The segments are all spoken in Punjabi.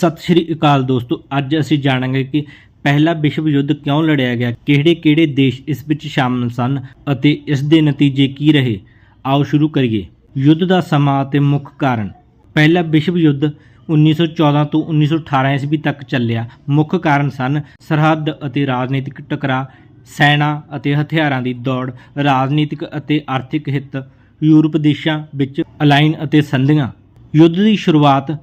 ਸਤਿ ਸ਼੍ਰੀ ਅਕਾਲ ਦੋਸਤੋ, ਅੱਜ ਅਸੀਂ ਜਾਣਾਂਗੇ ਕਿ ਪਹਿਲਾ ਵਿਸ਼ਵ ਯੁੱਧ ਕਿਉਂ ਲੜਿਆ ਗਿਆ, ਕਿਹੜੇ-ਕਿਹੜੇ ਦੇਸ਼ ਇਸ ਵਿੱਚ ਸ਼ਾਮਲ ਸਨ ਅਤੇ ਇਸ ਦੇ ਨਤੀਜੇ ਕੀ ਰਹੇ? ਆਓ ਸ਼ੁਰੂ ਕਰੀਏ। ਯੁੱਧ ਦਾ ਸਮਾਂ ਅਤੇ ਮੁੱਖ ਕਾਰਨ। ਪਹਿਲਾ ਵਿਸ਼ਵ ਯੁੱਧ 1914 ਤੋਂ 1918 ਈਸਵੀ ਤੱਕ ਚੱਲਿਆ। ਮੁੱਖ ਕਾਰਨ ਸਨ ਸਰਹੱਦ ਅਤੇ ਰਾਜਨੀਤਿਕ ਟਕਰਾਅ, ਸੈਨਾ ਅਤੇ ਹਥਿਆਰਾਂ ਦੀ ਦੌੜ, ਰਾਜਨੀਤਿਕ ਅਤੇ ਆਰਥਿਕ ਹਿੱਤ, ਯੂਰਪ ਦੇਸ਼ਾਂ ਵਿੱਚ ਅਲਾਈਨ ਅਤੇ ਸੰਧੀਆਂ। ਯੁੱਧ ਦੀ ਸ਼ੁਰੂਆਤ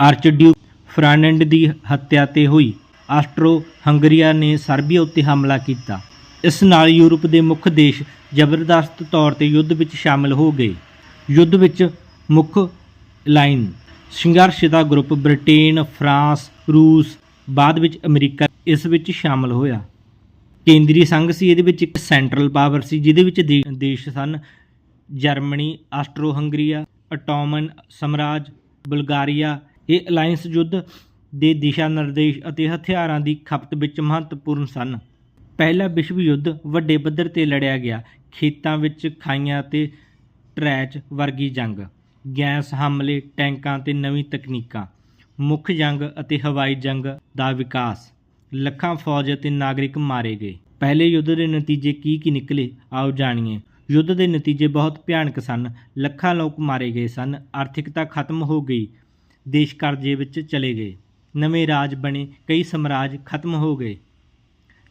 ਆਰਚਡਿਊਕ ਫਰਨੈਂਡ ਦੀ ਹੱਤਿਆ ਤੇ ਹੋਈ। ਆਸਟਰੋ ਹੰਗਰੀਆ ਨੇ ਸਰਬੀਆ ਉੱਤੇ ਹਮਲਾ ਕੀਤਾ। ਇਸ ਨਾਲ ਯੂਰਪ ਦੇ ਮੁੱਖ ਦੇਸ਼ ਜ਼ਬਰਦਸਤ ਤੌਰ ਤੇ ਯੁੱਧ ਵਿੱਚ ਸ਼ਾਮਲ ਹੋ ਗਏ। ਯੁੱਧ ਵਿੱਚ ਮੁੱਖ ਲਾਈਨ ਸੰਘਰਸ਼ ਦਾ ਗਰੁੱਪ ਬ੍ਰਿਟੇਨ, ਫਰਾਂਸ, ਰੂਸ, ਬਾਅਦ ਵਿੱਚ ਅਮਰੀਕਾ ਇਸ ਵਿੱਚ ਸ਼ਾਮਲ ਹੋਇਆ। ਕੇਂਦਰੀ ਸੰਘ ਸੀ, ਇਹਦੇ ਵਿੱਚ ਇੱਕ ਸੈਂਟਰਲ ਪਾਵਰ ਸੀ, ਜਿਹਦੇ ਵਿੱਚ ਦੇ- ਦੇਸ਼ ਸਨ ਜਰਮਨੀ ਆਸਟਰੋ ਹੰਗਰੀਆ ਅਟੋਮਨ ਸਮਰਾਜ, ਬਲਗਾਰੀਆ ਇਹ ਅਲਾਈਅੰਸ ਯੁੱਧ ਦੇ ਦਿਸ਼ਾ ਨਿਰਦੇਸ਼ ਅਤੇ ਹਥਿਆਰਾਂ ਦੀ ਖਪਤ ਵਿੱਚ ਮਹੱਤਵਪੂਰਨ ਸਨ। ਪਹਿਲਾ ਵਿਸ਼ਵ ਯੁੱਧ ਵੱਡੇ ਪੱਧਰ ਤੇ ਲੜਿਆ ਗਿਆ। ਖੇਤਾਂ ਵਿੱਚ ਖਾਈਆਂ ਤੇ ਟਰੈਚ ਵਰਗੀ ਜੰਗ, ਗੈਸ ਹਮਲੇ, ਟੈਂਕਾਂ ਤੇ ਨਵੀਂ ਤਕਨੀਕਾਂ, ਮੁੱਖ ਜੰਗ ਅਤੇ ਹਵਾਈ ਜੰਗ ਦਾ ਵਿਕਾਸ, ਲੱਖਾਂ ਫੌਜ ਅਤੇ ਨਾਗਰਿਕ ਮਾਰੇ ਗਏ। ਪਹਿਲੇ ਯੁੱਧ ਦੇ ਨਤੀਜੇ ਕੀ ਕੀ ਨਿਕਲੇ, ਆਓ ਜਾਣੀਏ। ਯੁੱਧ ਦੇ ਨਤੀਜੇ ਬਹੁਤ ਭਿਆਨਕ ਸਨ। ਲੱਖਾਂ ਲੋਕ ਮਾਰੇ ਗਏ ਸਨ। ਆਰਥਿਕਤਾ ਖਤਮ ਹੋ ਗਈ। ਦੇਸ਼ ਕਰਜ਼ੇ ਵਿੱਚ ਚਲੇ ਗਏ। ਨਵੇਂ ਰਾਜ ਬਣੇ, ਕਈ ਸਮਰਾਜ ਖਤਮ ਹੋ ਗਏ।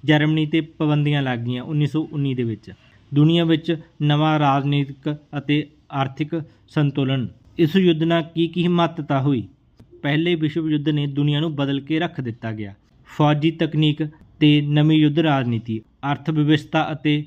ਜਰਮਨੀ ਤੇ ਪਾਬੰਦੀਆਂ ਲੱਗ ਗਈਆਂ 1919 ਦੇ ਵਿੱਚ। ਦੁਨੀਆ ਵਿੱਚ ਨਵਾਂ ਰਾਜਨੀਤਿਕ ਅਤੇ ਆਰਥਿਕ ਸੰਤੁਲਨ। ਇਸ ਯੁੱਧ ਨਾਲ ਕੀ ਕੀ ਮਹੱਤਤਾ ਹੋਈ? ਪਹਿਲੇ ਵਿਸ਼ਵ ਯੁੱਧ ਨੇ ਦੁਨੀਆ ਨੂੰ ਬਦਲ ਕੇ ਰੱਖ ਦਿੱਤਾ ਗਿਆ। ਫੌਜੀ ਤਕਨੀਕ ਤੇ ਨਵੀਂ ਯੁੱਧ ਰਾਜਨੀਤੀ ਅਰਥ ਵਿਵਸਥਾ ਅਤੇ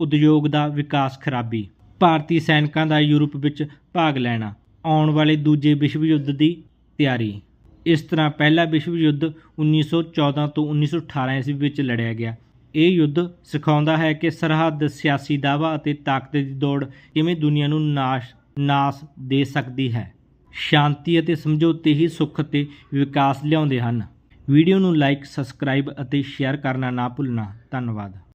ਉਦਯੋਗ ਦਾ ਵਿਕਾਸ ਖਰਾਬੀ। ਭਾਰਤੀ ਸੈਨਿਕਾਂ ਦਾ ਯੂਰਪ ਵਿੱਚ ਭਾਗ ਲੈਣਾ। ਆਉਣ ਵਾਲੇ ਦੂਜੇ ਵਿਸ਼ਵ ਯੁੱਧ ਦੀ ਤਿਆਰੀ। ਇਸ ਤਰ੍ਹਾਂ ਪਹਿਲਾ ਵਿਸ਼ਵ ਯੁੱਧ 1914 ਤੋਂ 1918 ਈਸਵੀ ਵਿੱਚ ਲੜਿਆ ਗਿਆ। ਇਹ ਯੁੱਧ ਸਿਖਾਉਂਦਾ ਹੈ ਕਿ ਸਰਹੱਦ, ਸਿਆਸੀ ਦਾਅਵਾ ਅਤੇ ਤਾਕਤ ਦੀ ਦੌੜ ਕਿਵੇਂ ਦੁਨੀਆ ਨੂੰ ਨਾਸ਼, ਨਾਸ ਦੇ ਸਕਦੀ ਹੈ। ਸ਼ਾਂਤੀ ਅਤੇ ਸਮਝੌਤੇ ਹੀ ਸੁੱਖ ਅਤੇ ਵਿਕਾਸ ਲਿਆਉਂਦੇ ਹਨ। ਵੀਡੀਓ ਨੂੰ ਲਾਈਕ, ਸਬਸਕ੍ਰਾਈਬ ਅਤੇ ਸ਼ੇਅਰ ਕਰਨਾ ਨਾ ਭੁੱਲਣਾ। ਧੰਨਵਾਦ।